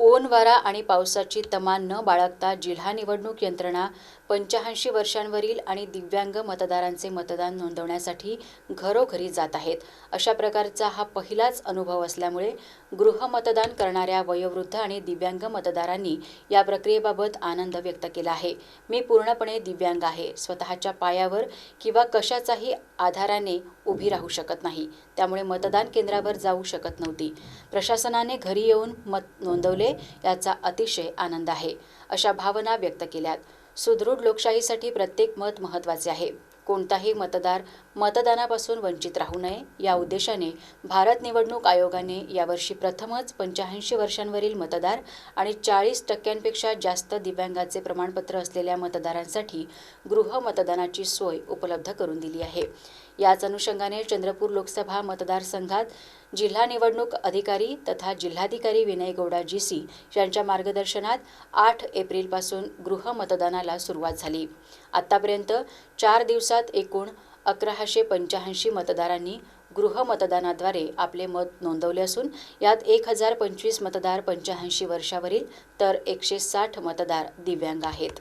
On वारा आणि पावसाची तमान न बाळगता जिल्हा निवडणूक यंत्रणा पंच्याऐंशी वर्षांवरील आणि दिव्यांग मतदारांचे मतदान नोंदवण्यासाठी घरोघरी जात आहेत. अशा प्रकारचा हा पहिलाच अनुभव असल्यामुळे गृहमतदान करणाऱ्या वयोवृद्ध आणि दिव्यांग मतदारांनी या प्रक्रियेबाबत आनंद व्यक्त केला आहे. मी पूर्णपणे दिव्यांग आहे. स्वतःच्या पायावर किंवा कशाचाही आधाराने उभी राहू शकत नाही. त्यामुळे मतदान केंद्रावर जाऊ शकत नव्हती. प्रशासनाने घरी येऊन मत नोंदवले याचा अतिशय आनंद आहे अशा भावना व्यक्त केल्यात. सुदृढ लोकशाहीसाठी प्रत्येक मत महत्त्वाचे आहे. कोणताही मतदार मतदानापासून वंचित राहू नये. या उद्देशाने भारत निवडणूक आयोगाने यावर्षी प्रथमच पंच्याऐंशी वर्षांवरील मतदार आणि चाळीस टक्क्यांपेक्षा जास्त दिव्यांगाचे प्रमाणपत्र असलेल्या मतदारांसाठी गृह मतदानाची सोय उपलब्ध करून दिली आहे. याच अनुषंगाने चंद्रपूर लोकसभा मतदारसंघात जिल्हा निवडणूक अधिकारी तथा जिल्हाधिकारी विनय गौडा जी सी यांच्या मार्गदर्शनात आठ एप्रिलपासून गृह मतदानाला सुरुवात झाली. आतापर्यंत चार दिवसात एकूण अकराशे पंच्याऐंशी मतदारांनी गृह मतदानाद्वारे आपले मत नोंदवले असून यात एक हजार पंचवीस मतदार पंच्याऐंशी वर्षावरील तर एकशे साठ मतदार दिव्यांग आहेत.